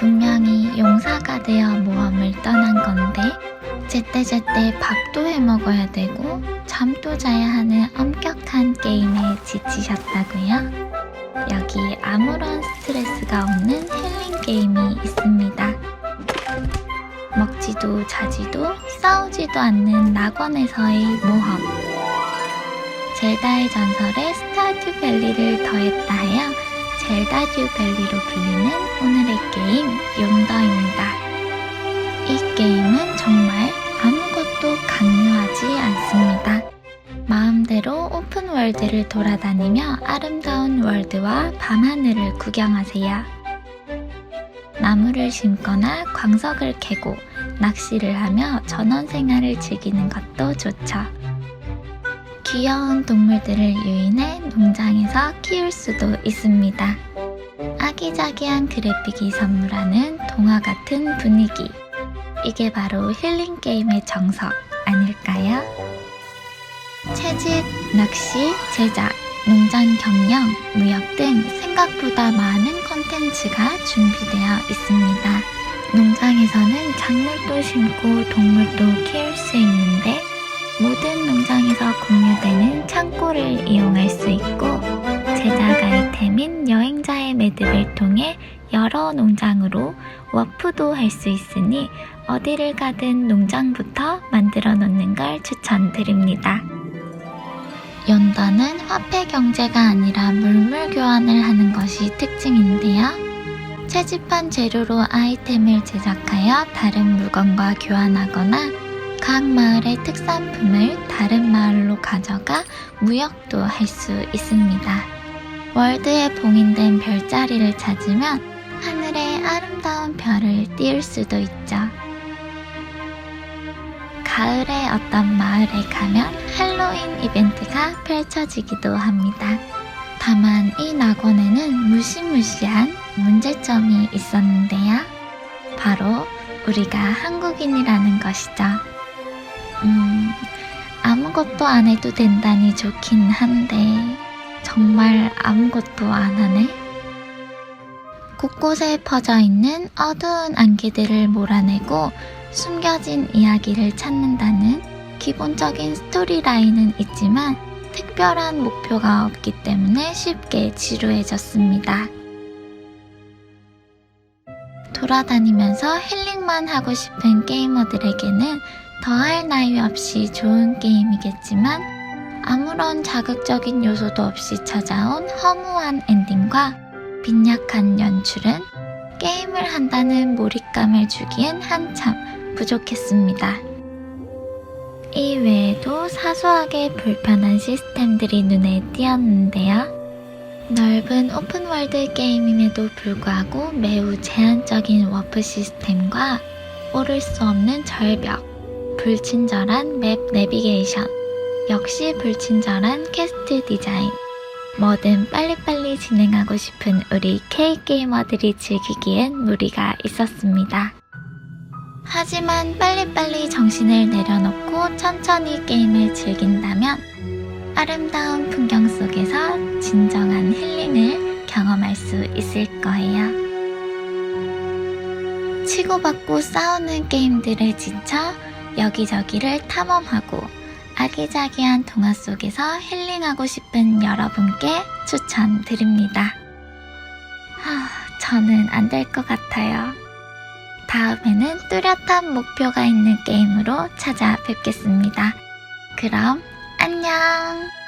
분명히 용사가 되어 모험을 떠난 건데 제때제때 밥도 해 먹어야 되고 잠도 자야 하는 엄격한 게임에 지치셨다고요? 여기 아무런 스트레스가 없는 힐링 게임이 있습니다. 먹지도 자지도 싸우지도 않는 낙원에서의 모험. 젤다의 전설에 스타듀 밸리를 더했다 하여 젤다듀 밸리로 불리는 오늘의 게임 용더입니다. 이 게임은 정말 아무것도 강요하지 않습니다. 마음대로 오픈 월드를 돌아다니며 아름다운 월드와 밤하늘을 구경하세요. 나무를 심거나 광석을 캐고 낚시를 하며 전원 생활을 즐기는 것도 좋죠. 귀여운 동물들을 유인해 농장에서 키울 수도 있습니다. 아기자기한 그래픽이 선물하는 동화 같은 분위기. 이게 바로 힐링 게임의 정석 아닐까요? 채집, 낚시, 제작, 농장 경영, 무역 등 생각보다 많은 컨텐츠가 준비되어 있습니다. 농장에서는 작물도 심고 동물도 키울 수 있는데 농장에서 공유되는 창고를 이용할 수 있고 제작 아이템인 여행자의 매듭을 통해 여러 농장으로 워프도 할 수 있으니 어디를 가든 농장부터 만들어 놓는 걸 추천드립니다. 연단은 화폐 경제가 아니라 물물 교환을 하는 것이 특징인데요. 채집한 재료로 아이템을 제작하여 다른 물건과 교환하거나 각 마을의 특산품을 다른 마을로 가져가 무역도 할 수 있습니다. 월드에 봉인된 별자리를 찾으면 하늘에 아름다운 별을 띄울 수도 있죠. 가을에 어떤 마을에 가면 할로윈 이벤트가 펼쳐지기도 합니다. 다만 이 낙원에는 무시무시한 문제점이 있었는데요. 바로 우리가 한국인이라는 것이죠. 음, 아무것도 안 해도 된다니 좋긴 한데, 정말 아무것도 안 하네? 곳곳에 퍼져 있는 어두운 안개들을 몰아내고 숨겨진 이야기를 찾는다는 기본적인 스토리라인은 있지만 특별한 목표가 없기 때문에 쉽게 지루해졌습니다. 돌아다니면서 힐링만 하고 싶은 게이머들에게는 더할 나위 없이 좋은 게임이겠지만 아무런 자극적인 요소도 없이 찾아온 허무한 엔딩과 빈약한 연출은 게임을 한다는 몰입감을 주기엔 한참 부족했습니다. 이 외에도 사소하게 불편한 시스템들이 눈에 띄었는데요. 넓은 오픈월드 게임임에도 불구하고 매우 제한적인 워프 시스템과 오를 수 없는 절벽, 불친절한 맵 내비게이션, 역시 불친절한 퀘스트 디자인, 뭐든 빨리빨리 진행하고 싶은 우리 K게이머들이 즐기기엔 무리가 있었습니다. 하지만 빨리빨리 정신을 내려놓고 천천히 게임을 즐긴다면 아름다운 풍경 속에서 진정한 힐링을 경험할 수 있을 거예요. 치고받고 싸우는 게임들에 지쳐 여기저기를 탐험하고 아기자기한 동화 속에서 힐링하고 싶은 여러분께 추천드립니다. 하, 저는 안 될 것 같아요. 다음에는 뚜렷한 목표가 있는 게임으로 찾아뵙겠습니다. 그럼 안녕!